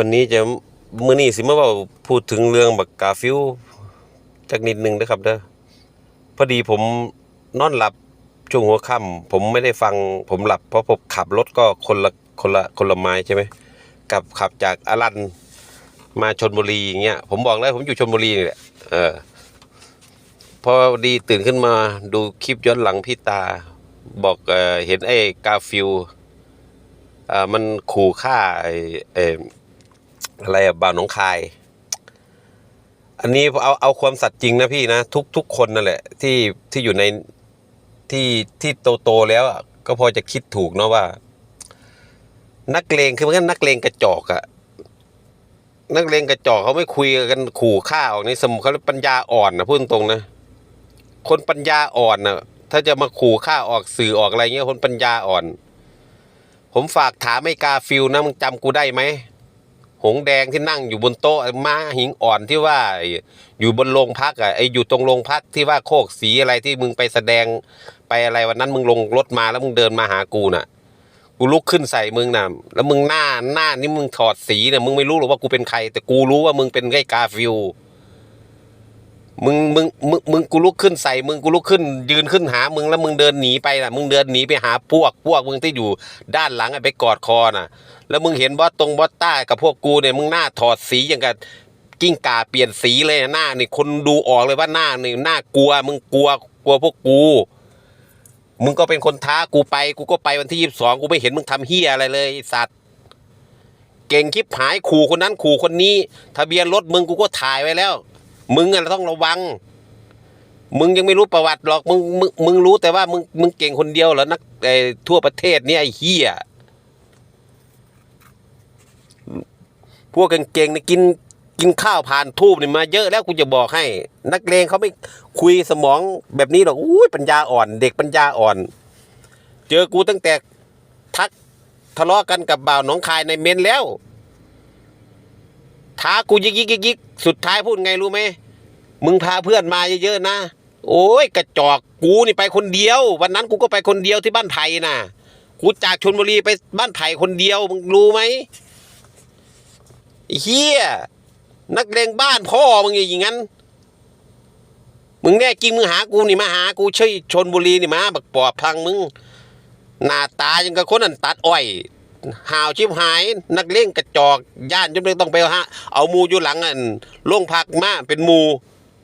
วันนี้จะมื้อนี้สิมาเว้าพูดถึงเรื่องบักกาฟิวจักนิดหนึงนะครับเด้อพอดีผมนอนหลับช่วงหัวค่ำผมไม่ได้ฟังผมหลับ เพราะผมขับรถก็คนละคนละคนละไม้ใช่ไหมกับขับจากอารันมาชนบุรีอย่างเงี้ยผมบอกแล้วผมอยู่ชนบุรีนี่แหละเออพอดีตื่นขึ้นมาดูคลิปย้อนหลังพี่ตา บอกเออเห็นไอ้กาฟิวอ่ามันขู่ฆ่าไอ้ อะไรอะบ่าวหนองคาย อันนี้เอาเอาความสัตย์จริงนะพี่นะทุกทุกคนนั่นแหละ ที่ที่อยู่ในที่ที่โตโตแล้วก็พอจะคิดถูกเนาะว่า นักเลงคือมันก็นักเลงกระจอกอะนักเลงกระจอกเขาไม่คุยกันขู่ฆ่าออกนี่สมเขาเรียกปัญญาอ่อนนะพูดตรงนะคนปัญญาอ่อนนะถ้าจะมาขู่ฆ่าออกสื่อออกอะไรเงี้ยคนปัญญาอ่อน ผมฝากถามไอ้กาฟิลนะมึงจำกูได้ไหม หงแดงที่นั่งอยู่บนโต๊ะไอ้ม้าหิงอ่อนที่ว่าอยู่บนโรงพักอะไอ้อยู่ตรงโรงพักที่ว่าโคกสีอะไรที่มึงไปแสดงไปอะไรวันนั้นมึงลงรถมาแล้วมึงเดินมาหากูน่ะ กูลุกขึ้นใส่มึงน่ะแล้วมึงหน้าหน้านี่มึงถอดสีเนี่ยมึงไม่รู้หรอกว่ากูเป็นใคร แต่กูรู้ว่ามึงเป็นไอ้กาฟิลมึงมึงมึงมึงกูลุกขึ้นใส่มึงกูลุกขึ้น ยืนขึ้นหามึงแล้วมึงเดินหนีไปน่ะ มึงเดินหนีไปหาพวกพวกมึงที่อยู่ด้านหลังอ้ไปกอดคอน่ะ แล้วมึงเห็นบอสตรงบอสต้ากับพวกกูเนี่ยมึงหน้าถอดสีอย่างกับกิ้งก่าเปลี่ยนสีเลยหน้านี่คนดูออกเลยว่าหน้านี่หน้ากลัว มึงกลัวกลัวพวกกู มึงก็เป็นคนท้ากูไปกูก็ไปวันที่ยี่สิบสองกูไม่เห็นมึงทำเฮียอะไรเลยสัตว์เก่งคลิปหายขู่คนนั้นขู่คนนี้ ทะเบียนรถมึงกูก็ถ่ายไว้แล้ว มึงอะต้องระวัง มึงยังไม่รู้ประวัติหรอกมึงมึงมึงรู้แต่ว่ามึงมึงเก่งคนเดียวเหรอนักไอทั่วประเทศเนี่ยไอ้เฮีย พวกเก่งๆเนี่ยกินกินข้าวผ่านทูบเนี่ยมาเยอะแล้วกูจะบอกให้ นักเลงเขาไม่คุยสมองแบบนี้หรอกอุ้ยปัญญาอ่อน เด็กปัญญาอ่อน เจอกูตั้งแต่ทักทะเลาะกันกับบ่าวหนองคายในเมนแล้วท้ากูยิกยิกยิกยิกสุดท้ายพูดไงรู้ไหมมึงพาเพื่อนมาเยอะๆนะโอ้ยกระจอกกูนี่ไปคนเดียว วันนั้นกูก็ไปคนเดียวที่บ้านไผ่น่ะกูจากชนบุรีไปบ้านไผ่คนเดียวมึงรู้ไหม ไอ้เฮียนักเลงบ้านพ่อมึงอย่างงั้น มึงแน่จริงมึงหากูนี่มาหากูเช่ยชนบุรีนี่มาบักปอบพังมึง หน้าตายังกับคนนั้นตัดอ้อยห่าวชิบหาย นักเลงกระจอกย่านจนเลยต้องไปฮะเอามูอยู่หลังอันโรงพักมาเป็นมู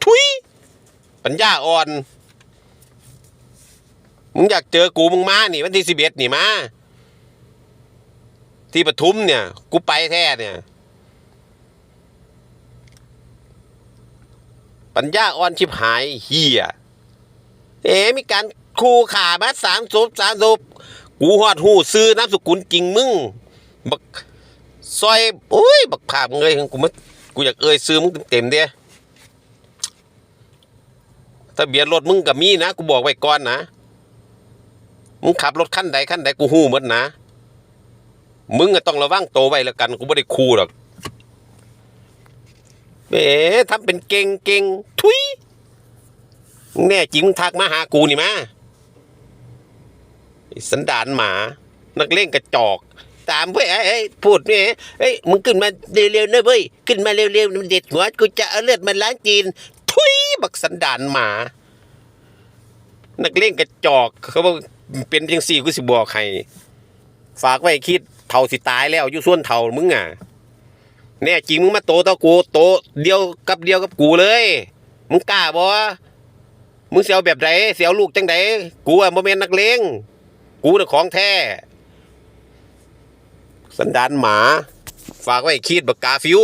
ทุยปัญญาอ่อน มึงอยากเจอกูมึงมานี่วันที่สิบเอ็ดนี่มาที่ปทุมเนี่ย กูไปแท้เนี่ย ปัญญาอ่อนชิบหายเฮียเอ๋มีการคู่ขามาสามศพสามศพกูหอดหูซื้อนามสกุลจริงมึงบักซอยโอ้ยบักภาพมึงยกูมันกูอยากเอ่ยซื้อมึงเต็มเด้ทะเบียนรถมึงกับมีนะกูบอกไว้ก่อนนะมึงขับรถคันใดคันใดกูหูหมดนะ มึงก็ต้องระวังโตไว้แล้วกันกูไม่ได้คู่หรอก เอ๋ทำเป็นเก่งเก่งทุยแน่จริงมึงทักมาหากูนี่มาสันดานหมา นักเล่นกระจอก ตามเว้ยไอ้พูดเนี่ยเอ้ยมึงขึ้นมาเร็วๆนะเว้ยขึ้นมาเร็วๆมันเด็ดหัวกูจะเอาเลือดมาล้างจีน ทุยบักสันดานหมา นักเล่นกระจอก เขาบอกเป็นจังสี่กูสิบอกใครฝากไว้คิดเท่าสิตายแล้วอยู่ส่วนเท่ามึงอะ แน่จริงมึงมาโตต่อกูโตเดียวกับเดียวกับกูเลย มึงกล้าบ่มึงเสียวแบบไหนเสียวลูกจังไดกูอะโมเมนนักเลงกูน่ะของแท้ สันดานหมา ฝากไว้คิดบักกาฟิว